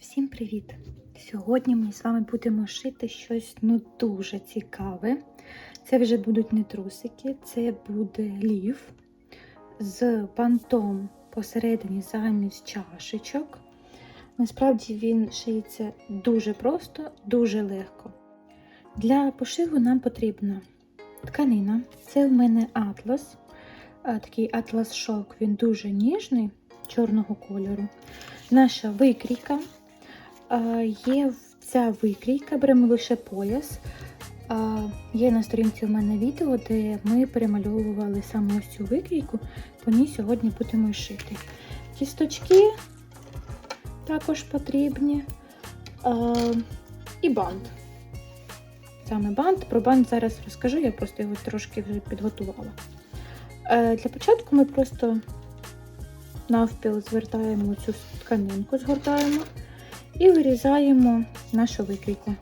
Всім привіт! Сьогодні ми з вами будемо шити щось ну дуже цікаве. Це вже будуть не трусики, це буде лів з бантом посередині замість чашечок. Насправді він шиється дуже просто, дуже легко. Для пошиву нам потрібна тканина. Це в мене атлас. Такий атлас шок, він дуже ніжний, чорного кольору. Наша викрійка. Є ця викрійка, беремо лише пояс. Є на сторінці у мене відео, де ми перемальовували саме ось цю викрійку, по ній сьогодні будемо шити. Кісточки також потрібні. І бант. Саме бант. Про бант зараз розкажу, я просто його трошки вже підготувала. Е, Для початку ми просто навпіл звертаємо цю тканинку, згортаємо і вирізаємо нашу викрійку.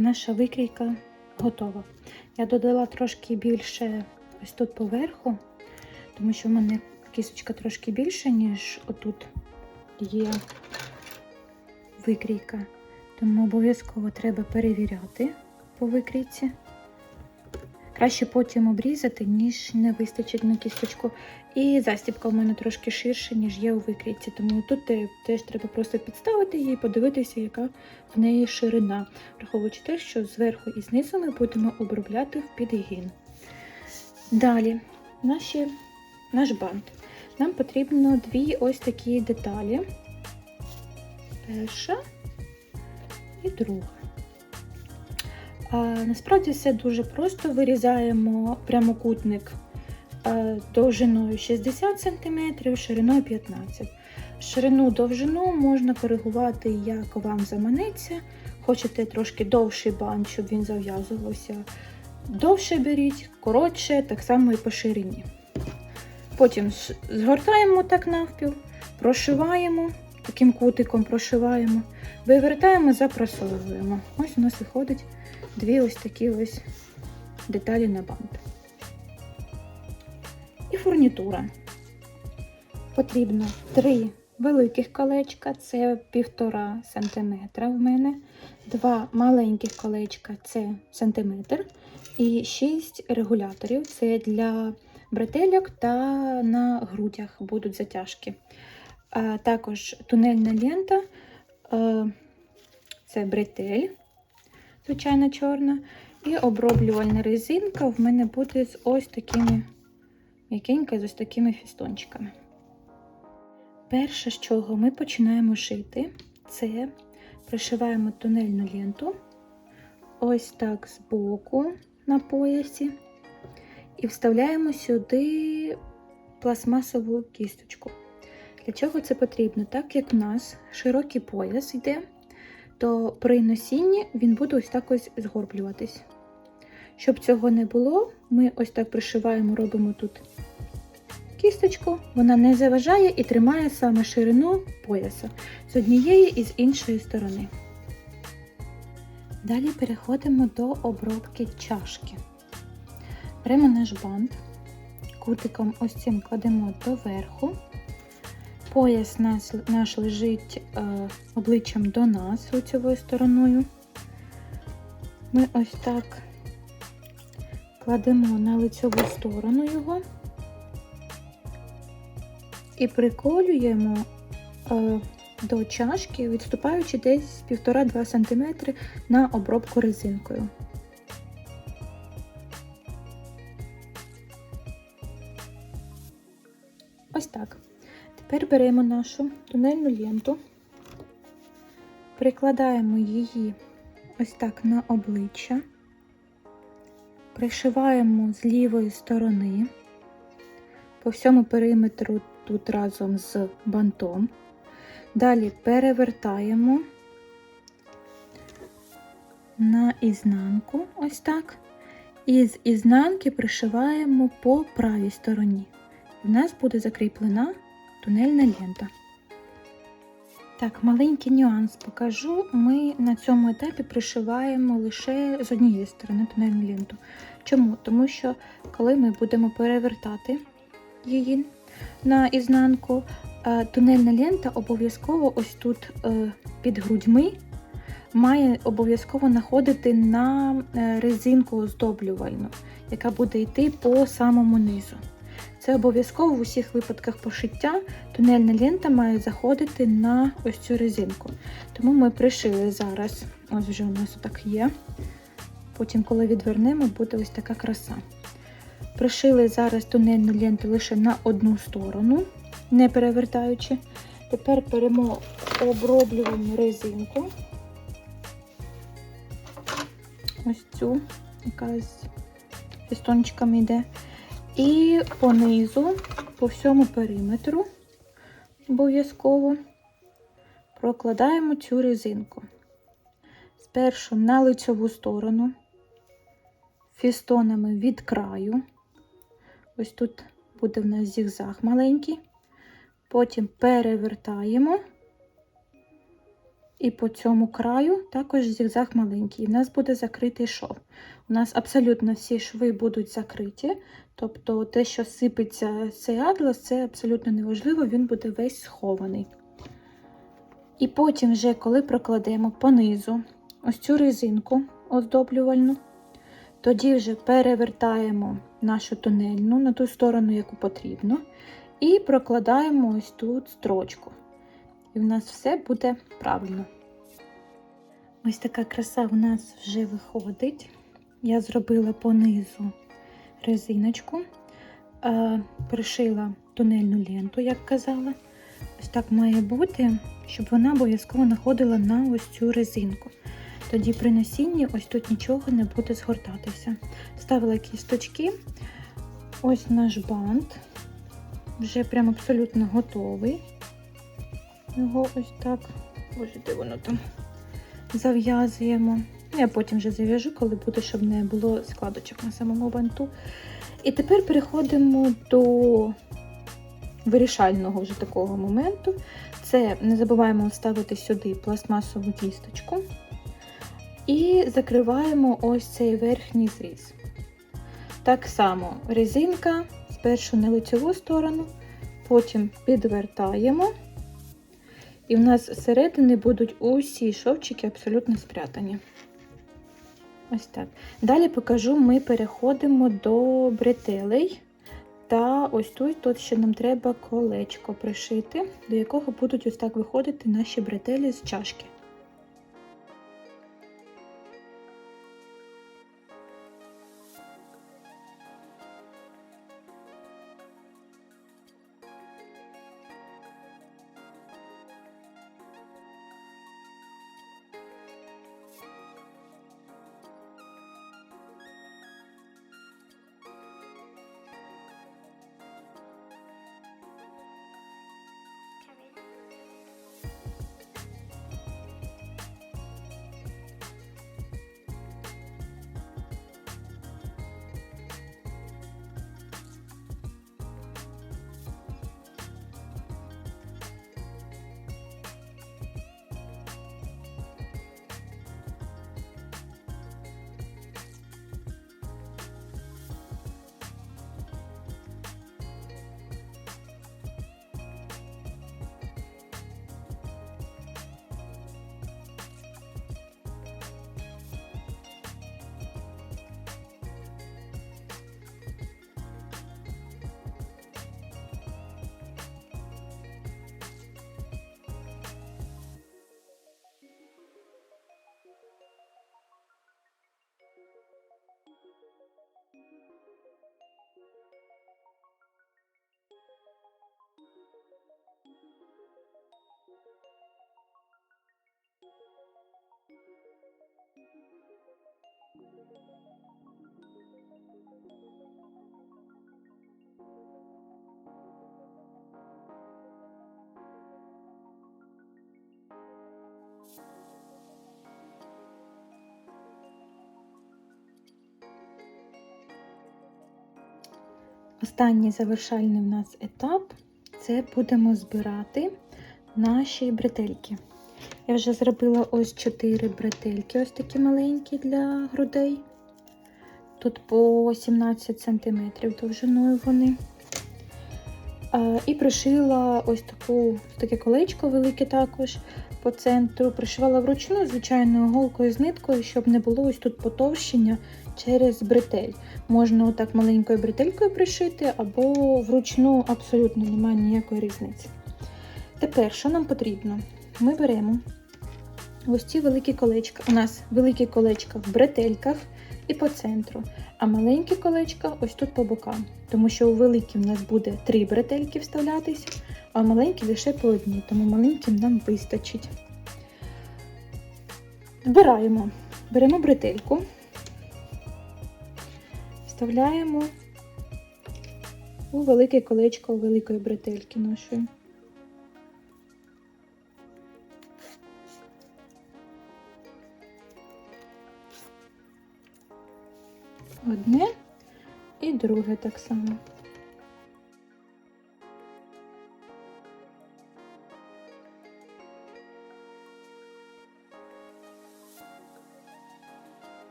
Наша викрійка готова. Я додала трошки більше ось тут поверху, тому що в мене кісточка трошки більша, ніж отут є викрійка. Тому обов'язково треба перевіряти по викрійці. Краще потім обрізати, ніж не вистачить на кісточку. І застібка в мене трошки ширша, ніж є у викрійці. Тому тут теж треба просто підставити її і подивитися, яка в неї ширина, враховуючи те, що зверху і знизу ми будемо обробляти в підгін. Далі, наші, наш бант. Нам потрібно дві ось такі деталі. Перша і друга. Насправді все дуже просто. Вирізаємо прямокутник довжиною 60 см, шириною 15 Ширину довжину можна коригувати, як вам заманеться. Хочете трошки довший бант, щоб він зав'язувався. Довше беріть, коротше, так само і по ширині. Потім згортаємо так навпіл, прошиваємо, таким кутиком прошиваємо, вивертаємо, запросовуємо. Ось у нас виходить дві ось такі ось деталі на бант. І фурнітура. Потрібно три великих колечка, це 1,5 см в мене, два маленьких колечка це сантиметр, і 6 регуляторів це для бретельок та на грудях будуть затяжки. Також тунельна лента, це бретель, звичайно, чорна. І оброблювальна резинка в мене буде з ось такими м'якенька, з ось такими фістончиками. Перше, з чого ми починаємо шити, це пришиваємо тунельну ленту ось так з боку на поясі, і вставляємо сюди пластмасову кісточку. Для чого це потрібно? Так як в нас широкий пояс йде, то при носінні він буде ось так ось згорблюватись. Щоб цього не було, ми ось так пришиваємо, робимо тут кісточку, вона не заважає і тримає саме ширину пояса з однієї і з іншої сторони. Далі переходимо до обробки чашки. Беремо наш бант, кутиком ось цим кладемо доверху. Пояс наш, наш лежить е, обличчям до нас лицевою стороною. Ми ось так кладемо на лицеву сторону його і приколюємо е, до чашки, відступаючи десь 1,5-2 см на обробку резинкою. Ось так. Тепер беремо нашу тунельну ленту, прикладаємо її ось так на обличчя, пришиваємо з лівої сторони по всьому периметру тут разом з бантом. Далі перевертаємо на ізнанку, ось так, І з ізнанки пришиваємо по правій стороні. У нас буде закріплена тунельна лента. Так, маленький нюанс покажу. Ми на цьому етапі пришиваємо лише з однієї сторони тунельну ленту. Чому? Тому що коли ми будемо перевертати її на ізнанку, е, тунельна лента обов'язково ось тут е, під грудьми має обов'язково находити на е, резинку оздоблювальну, яка буде йти по самому низу. Це обов'язково в усіх випадках пошиття тунельна лента має заходити на ось цю резинку. Тому ми пришили зараз, ось вже у нас так є. Потім, коли відвернемо, буде ось така краса. Пришили зараз тунельну ленту лише на одну сторону, не перевертаючи. Тепер беремо оброблювальну резинку. Ось цю, яка з фістончиками йде. І понизу, по всьому периметру, обов'язково прокладаємо цю резинку. Спершу на лицьову сторону, фістонами від краю. Ось тут буде в нас зігзаг маленький. Потім перевертаємо. І по цьому краю також зігзаг маленький. В нас буде закритий шов. У нас абсолютно всі шви будуть закриті. Тобто те, що сипеться цей атлас, це абсолютно неважливо, він буде весь схований. І потім, вже, коли прокладемо понизу ось цю резинку оздоблювальну, тоді вже перевертаємо нашу тунельну на ту сторону, яку потрібно, і прокладаємо ось тут строчку. І в нас все буде правильно. Ось така краса в нас вже виходить. Я зробила понизу резиночку, е, пришила тунельну ленту, як казала. Ось так має бути, щоб вона обов'язково находила на ось цю резинку. Тоді при носінні ось тут нічого не буде згортатися. Ставила кісточки, ось наш бант, вже прям абсолютно готовий. Його ось так, боже, де воно там зав'язуємо. Я потім вже зав'яжу, коли буде, щоб не було складочок на самому банту. І тепер переходимо до вирішального вже такого моменту. Це не забуваємо вставити сюди пластмасову кісточку. І закриваємо ось цей верхній зріз. Так само резинка спершу на лицеву сторону, потім підвертаємо. І в нас зсередини будуть усі шовчики абсолютно спрятані. Ось так. Далі покажу, ми переходимо до бретелей. Та ось тут тут ще нам треба колечко пришити, до якого будуть ось так виходити наші бретелі з чашки. Останній завершальний в нас етап це будемо збирати наші бретельки. Я вже зробила ось 4 бретельки, ось такі маленькі для грудей. Тут по 17 см довжиною вони. А, І пришила ось таку, таке колечко велике також по центру. Пришивала вручну, звичайно, голкою з ниткою, щоб не було ось тут потовщення через бретель. Можна отак маленькою бретелькою пришити, або вручну абсолютно немає ніякої різниці. Тепер, що нам потрібно? Ми беремо ось ці великі колечка. У нас великі колечка в бретельках і по центру, а маленькі колечка ось тут по бокам. Тому що у великій в нас буде три бретельки вставлятися, а маленькі лише по одній, тому маленьким нам вистачить. Збираємо, беремо бретельку, вставляємо у велике колечко великої бретельки нашої. Одне і друге так само.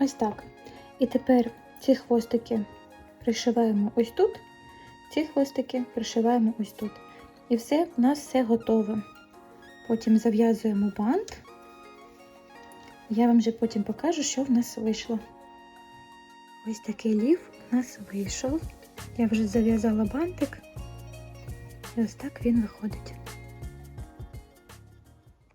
Ось так. І тепер ці хвостики пришиваємо ось тут, ці хвостики пришиваємо ось тут. І все, в нас все готове. Потім зав'язуємо бант. Я вам вже потім покажу, що в нас вийшло. Ось такий лів у нас вийшов. Я вже зав'язала бантик. І ось так він виходить.